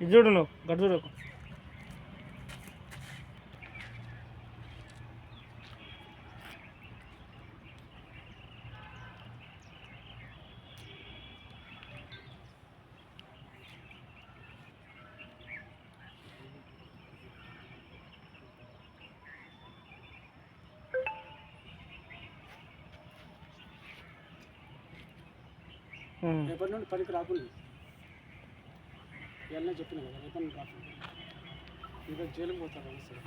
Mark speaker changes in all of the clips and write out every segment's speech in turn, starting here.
Speaker 1: ఇది చూడు నువ్వు గడు చూడు ఉమ్.
Speaker 2: రేపటి నుండి పనికి రాకుండా ఇవన్నీ చెప్పిన కదా నుండి రాకుండా ఇంకా జైలుకి పోతారు అసలు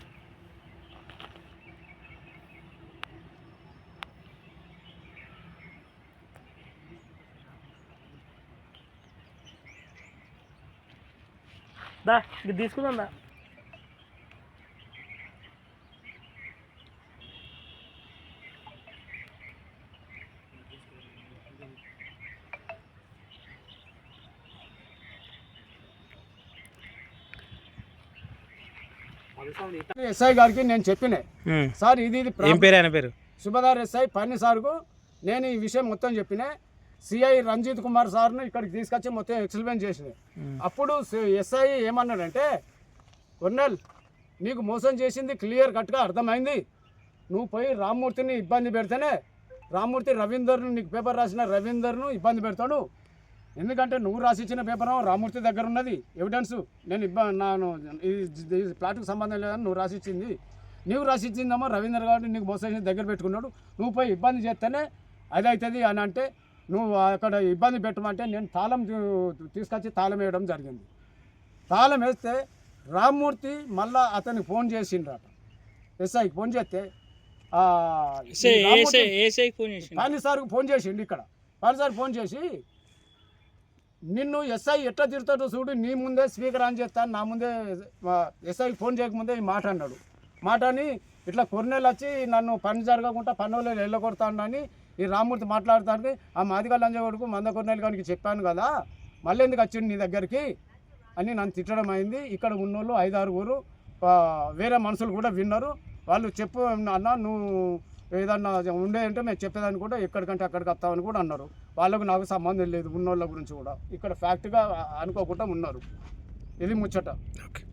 Speaker 1: దా ఇది తీసుకుందాం
Speaker 2: ఎస్ఐ గారికి నేను చెప్పిన. సార్ ఇది ఇది
Speaker 1: ఏం పేరు ఆయన పేరు?
Speaker 2: సుబదార్ ఎస్ఐ పన్ని సార్కు నేను ఈ విషయం మొత్తం చెప్పిన. సిఐ రంజిత్ కుమార్ సార్ను ఇక్కడికి తీసుకొచ్చి మొత్తం ఎక్స్ప్లెయిన్ చేసిన. అప్పుడు ఎస్ఐ ఏమన్నాడంటే కొన్నెల్ నీకు మోసం చేసింది క్లియర్ కట్గా అర్థమైంది. నువ్వు పోయి రామ్మూర్తిని ఇబ్బంది పెడితేనే రామ్మూర్తి రవీందర్ను నీకు పేపర్ రాసిన రవీందర్ను ఇబ్బంది పెడతాడు. ఎందుకంటే నువ్వు రాసిచ్చిన పేపర్ రామ్మూర్తి దగ్గర ఉన్నది ఎవిడెన్స్ నేను ఇబ్బ నాను ఈ ప్లాట్కు సంబంధం లేదని నువ్వు రాసిచ్చింది. నువ్వు రాసిచ్చిందేమో రవీందర్ గారు నీకు మోసం దగ్గర పెట్టుకున్నాడు. నువ్వు పోయి ఇబ్బంది చేస్తేనే అది అవుతుంది అని అంటే నువ్వు అక్కడ ఇబ్బంది పెట్టమంటే నేను తాళం తీసుకొచ్చి తాళం వేయడం జరిగింది. తాళం వేస్తే రామ్మూర్తి మళ్ళా అతనికి ఫోన్ చేసిండ్రట. ఎస్ఐకి ఫోన్ చేస్తే
Speaker 1: ఏసై ఫోన్
Speaker 2: చేసిండు. ఇక్కడ. పాని సార్ ఫోన్ చేసి నిన్ను ఎస్ఐ ఎట్లా తిడతాడో చూడు నీ ముందే స్పీకర్ ఆన్ చేస్తాను నా ముందే ఎస్ఐ ఫోన్ చేయకముందే ఈ మాట అన్నాడు. మాట అని ఇట్లా కొన్నేళ్ళు వచ్చి నన్ను పని జరగకుండా పన్నులు వెళ్ళగొడతానని ఈ రామ్మూర్తి మాట్లాడుతానికి ఆ మాదిగా లంజగొడుకు మంద కొన్నేళ్ళు కానీ చెప్పాను కదా మళ్ళీ ఎందుకు వచ్చిండు నీ దగ్గరికి అని నన్ను తిట్టడం అయింది. ఇక్కడ ఉన్నోళ్ళు ఐదారుగురు వేరే మనుషులు కూడా విన్నారు. వాళ్ళు చెప్పు అన్న నువ్వు ఏదన్నా ఉండే అంటే మేము చెప్పేదాన్ని కూడా ఎక్కడికంటే అక్కడికి వస్తామని కూడా అన్నారు. వాళ్ళకు నాకు సంబంధం లేదు ఉన్నోళ్ళ గురించి కూడా. ఇక్కడ ఫ్యాక్ట్గా అనుకోకుండా ఉన్నారు. ఇది ముచ్చట.
Speaker 1: ఓకే.